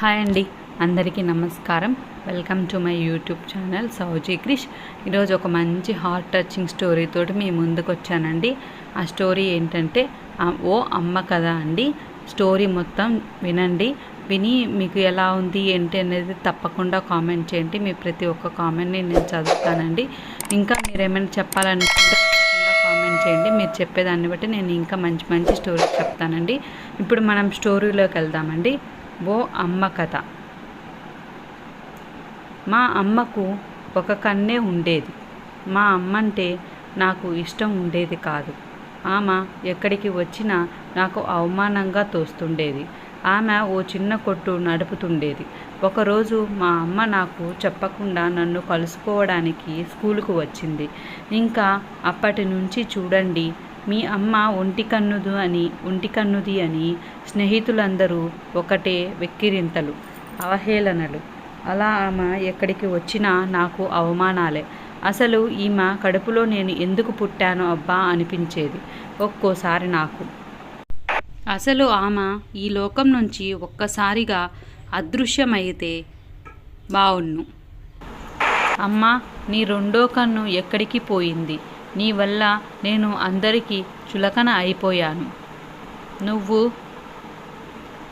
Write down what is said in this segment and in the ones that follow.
Hi అండి. అందరికీ నమస్కారం. Welcome to my YouTube channel Souji Krish. ఈరోజు ఒక మంచి హార్ట్ టచింగ్ స్టోరీతో మీ ముందుకు వచ్చానండి. ఆ స్టోరీ ఏంటంటే ఓ అమ్మ కదా అండి. స్టోరీ మొత్తం వినండి. విని మీకు ఎలా ఉంది ఏంటి అనేది తప్పకుండా కామెంట్ చేయండి. మీ ప్రతి ఒక్క కామెంట్ని నేను చదువుతానండి. ఇంకా మీరు ఏమైనా చెప్పాలనుకుంటే కామెంట్ చేయండి. మీరు చెప్పేదాన్ని బట్టి నేను ఇంకా మంచి మంచి స్టోరీస్ చెప్తానండి. ఇప్పుడు మనం స్టోరీలోకి వెళ్దామండి. ఓ అమ్మ కథ. మా అమ్మకు ఒక కన్నే ఉండేది. మా అమ్మంటే నాకు ఇష్టం ఉండేది కాదు. ఆమె ఎక్కడికి వచ్చినా నాకు అవమానంగా తోస్తుండేది. ఆమె ఓ చిన్న కొట్టు నడుపుతుండేది. ఒకరోజు మా అమ్మ నాకు చెప్పకుండా నన్ను కలుసుకోవడానికి స్కూలుకు వచ్చింది. ఇంకా అప్పటి నుంచి చూడండి మీ అమ్మ ఒంటి కన్నుదు అని ఒంటి కన్నుది అని స్నేహితులందరూ ఒకటే వెక్కిరింతలు అవహేళనలు. అలా ఆమె ఎక్కడికి వచ్చినా నాకు అవమానాలే. అసలు ఈమె కడుపులో నేను ఎందుకు పుట్టాను అబ్బా అనిపించేది ఒక్కోసారి నాకు. అసలు ఆమె ఈ లోకం నుంచి ఒక్కసారిగా అదృశ్యమైతే బావుణ్ణు అమ్మా నీ రెండో కన్ను ఎక్కడికి పోయింది? నీ వల్ల నేను అందరికీ చులకన అయిపోయాను. నువ్వు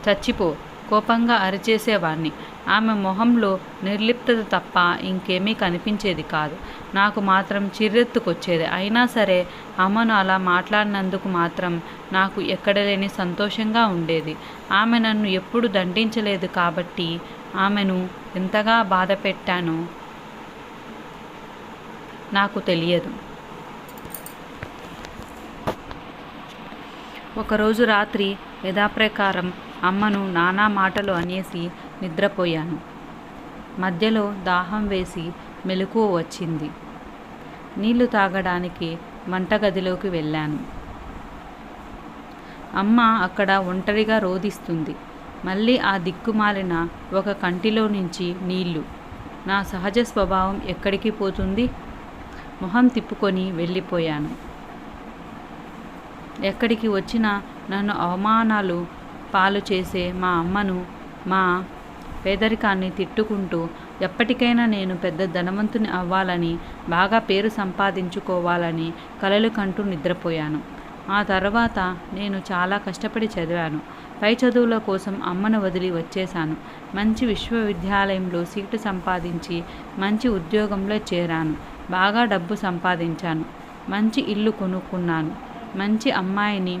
చచ్చిపో కోపంగా అరిచేసేవాణ్ణి. ఆమె మొహంలో నిర్లిప్తత తప్ప ఇంకేమీ కనిపించేది కాదు. నాకు మాత్రం చిర్రెత్తుకొచ్చేది. అయినా సరే అమ్మను అలా మాట్లాడినందుకు మాత్రం నాకు ఎక్కడలేని సంతోషంగా ఉండేది. ఆమె నన్ను ఎప్పుడు దండించలేదు కాబట్టి ఆమెను ఎంతగా బాధ పెట్టానో నాకు తెలియదు. ఒకరోజు రాత్రి యథాప్రకారం అమ్మను నానా మాటలు అనేసి నిద్రపోయాను. మధ్యలో దాహం వేసి మెలకువ వచ్చింది. నీళ్ళు తాగడానికి వంటగదిలోకి వెళ్ళాను. అమ్మ అక్కడ ఒంటరిగా రోదిస్తుంది మళ్ళీ ఆ దిక్కుమాలిన ఒక కంటిలో నుంచి నీళ్ళు. నా సహజ స్వభావం ఎక్కడికి పోతుంది? మొహం తిప్పుకొని వెళ్ళిపోయాను. ఎక్కడికి వచ్చినా నన్ను అవమానాలు పాలు చేసే మా అమ్మను మా పేదరికాన్ని తిట్టుకుంటూ ఎప్పటికైనా నేను పెద్ద ధనవంతుని అవ్వాలని బాగా పేరు సంపాదించుకోవాలని కలలు కంటూ నిద్రపోయాను. ఆ తర్వాత నేను చాలా కష్టపడి చదివాను. పై చదువుల కోసం అమ్మను వదిలి వచ్చేశాను. మంచి విశ్వవిద్యాలయంలో సీటు సంపాదించి మంచి ఉద్యోగంలో చేరాను. బాగా డబ్బు సంపాదించాను. మంచి ఇల్లు కొనుక్కున్నాను. మంచి అమ్మాయిని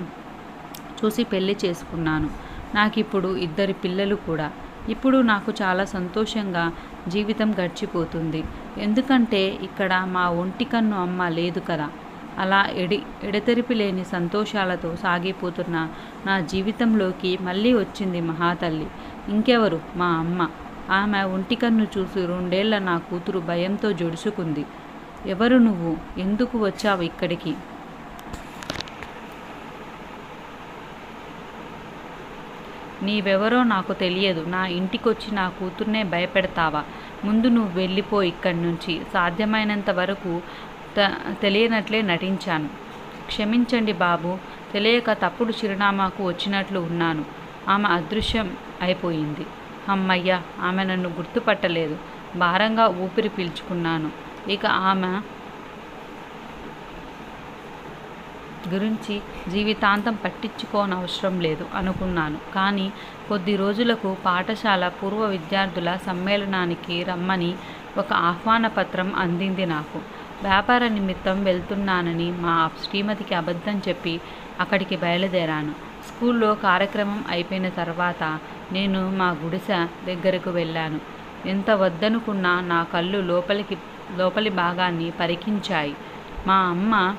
చూసి పెళ్ళి చేసుకున్నాను. నాకు ఇప్పుడు ఇద్దరు పిల్లలు కూడా. ఇప్పుడు నాకు చాలా సంతోషంగా జీవితం గడిచిపోతుంది. ఎందుకంటే ఇక్కడ మా ఒంటి కన్ను అమ్మ లేదు కదా. అలా ఎడి ఎడతెరిపి లేని సంతోషాలతో సాగిపోతున్న నా జీవితంలోకి మళ్ళీ వచ్చింది మహాతల్లి. ఇంకెవరు? మా అమ్మ. ఆమె ఒంటి కన్ను చూసి రెండేళ్ళ నా కూతురు భయంతో జొడుచుకుంది. ఎవరు నువ్వు? ఎందుకు వచ్చావు ఇక్కడికి? నీవెవరో నాకు తెలియదు. నా ఇంటికొచ్చి నా కూతుర్నే భయపెడతావా? ముందు నువ్వు వెళ్ళిపో ఇక్కడి నుంచి సాధ్యమైనంత వరకు త తెలియనట్లే నటించాను. క్షమించండి బాబు తెలియక తప్పుడు చిరునామాకు వచ్చినట్లు ఉన్నాను. ఆమె అదృశ్యం అయిపోయింది. అమ్మయ్య ఆమె నన్ను గుర్తుపట్టలేదు. భారంగా ఊపిరి పీల్చుకున్నాను. ఇక ఆమె గురించి జీవితాంతం పట్టించుకోనవసరం లేదు అనుకున్నాను. కానీ కొద్ది రోజులకు పాఠశాల పూర్వ విద్యార్థుల సమ్మేళనానికి రమ్మని ఒక ఆహ్వాన పత్రం అందింది నాకు. వ్యాపార నిమిత్తం వెళ్తున్నానని మా శ్రీమతికి అబద్ధం చెప్పి అక్కడికి బయలుదేరాను. స్కూల్లో కార్యక్రమం అయిపోయిన తర్వాత నేను మా గుడిసె దగ్గరకు వెళ్ళాను. ఎంత వద్దనుకున్నా నా కళ్ళు లోపలికి లోపలి భాగాన్ని పరికించాయి. మా అమ్మ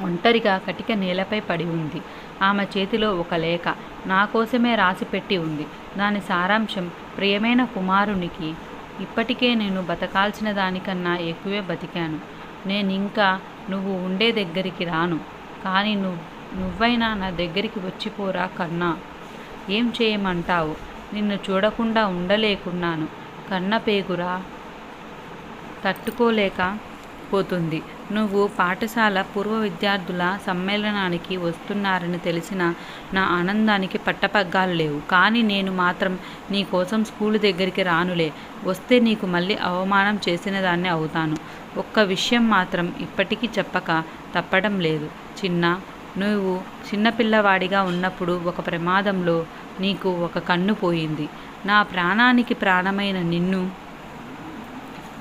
ఒంటరిగా కటిక నేలపై పడి ఉంది. ఆమె చేతిలో ఒక లేఖ నా కోసమే రాసిపెట్టి ఉంది. దాని సారాంశం ప్రియమైన కుమారునికి ఇప్పటికే నేను బతకాల్సిన దానికన్నా ఎక్కువే బతికాను. నేను ఇంకా నువ్వు ఉండే దగ్గరికి రాను. కానీ నువ్వు నువ్వైనా నా దగ్గరికి వచ్చిపోరా కన్నా. ఏం చేయమంటావు? నిన్ను చూడకుండా ఉండలేకున్నాను. కన్న పేగురా తట్టుకోలేక పోతుంది. నువ్వు పాఠశాల పూర్వ విద్యార్థుల సమ్మేళనానికి వస్తున్నారని తెలిసిన నా ఆనందానికి పట్టపగ్గాలు లేవు. కానీ నేను మాత్రం నీ కోసం స్కూలు దగ్గరికి రానులే. వస్తే నీకు మళ్ళీ అవమానం చేసిన దాన్ని అవుతాను. ఒక్క విషయం మాత్రం ఇప్పటికీ చెప్పక తప్పడం లేదు. చిన్న నువ్వు చిన్నపిల్లవాడిగా ఉన్నప్పుడు ఒక ప్రమాదంలో నీకు ఒక కన్ను పోయింది. నా ప్రాణానికి ప్రాణమైన నిన్ను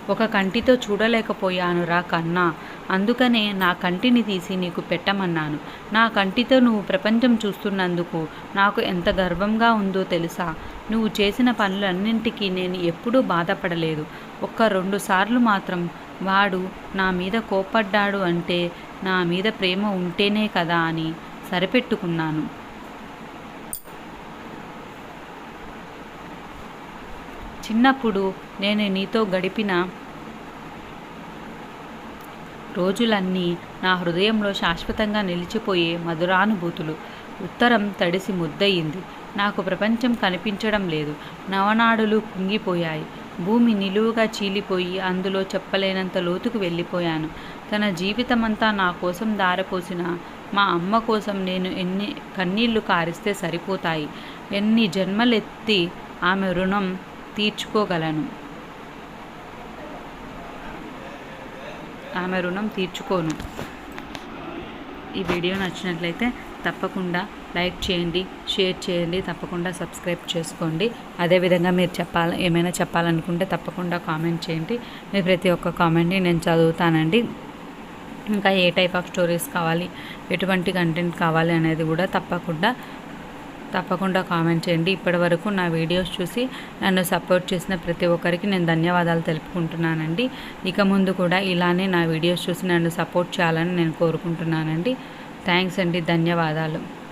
ఒక కంటితో చూడలేకపోయాను రా కన్నా. అందుకనే నా కంటిని తీసి నీకు పెట్టమన్నాను. నా కంటితో నువ్వు ప్రపంచం చూస్తున్నందుకు నాకు ఎంత గర్వంగా ఉందో తెలుసా? నువ్వు చేసిన పనులన్నింటికీ నేను ఎప్పుడూ బాధపడలేదు. ఒక్క రెండు సార్లు మాత్రం వాడు నా మీద కోపడ్డాడు అంటే నా మీద ప్రేమ ఉంటేనే కదా అని సరిపెట్టుకున్నాను. చిన్నప్పుడు నేను నీతో గడిపిన రోజులన్నీ నా హృదయంలో శాశ్వతంగా నిలిచిపోయే మధురానుభూతులు. ఉత్తరం తడిసి ముద్దయింది. నాకు ప్రపంచం కనిపించడం లేదు. నవనాడులు కుంగిపోయాయి. భూమి నిలువుగా చీలిపోయి అందులో చెప్పలేనంత లోతుకు వెళ్ళిపోయాను. తన జీవితమంతా నా కోసం దారపోసిన మా అమ్మ కోసం నేను ఎన్ని కన్నీళ్ళు కారిస్తే సరిపోతాయి. ఎన్ని జన్మలెత్తి ఆమె రుణం తీర్చుకోగలను. ఆమె రుణం తీర్చుకోను. ఈ వీడియో నచ్చినట్లయితే తప్పకుండా లైక్ చేయండి షేర్ చేయండి తప్పకుండా సబ్స్క్రైబ్ చేసుకోండి. అదేవిధంగా మీరు చెప్పాలి ఏమైనా చెప్పాలనుకుంటే తప్పకుండా కామెంట్ చేయండి. మీ ప్రతి ఒక్క కామెంట్ని నేను చదువుతానండి. ఇంకా ఏ టైప్ ఆఫ్ స్టోరీస్ కావాలి ఎటువంటి కంటెంట్ కావాలి అనేది కూడా తప్పకుండా తప్పకుండా కామెంట్ చేయండి. ఇప్పటి వరకు నా వీడియోస్ చూసి నన్ను సపోర్ట్ చేసిన ప్రతి ఒక్కరికి నేను ధన్యవాదాలు తెలుపుకుంటున్నానండి. ఇక ముందు కూడా ఇలానే నా వీడియోస్ చూసి నన్ను సపోర్ట్ చేయాలని నేను కోరుకుంటున్నానండి. థ్యాంక్స్ అండి. ధన్యవాదాలు.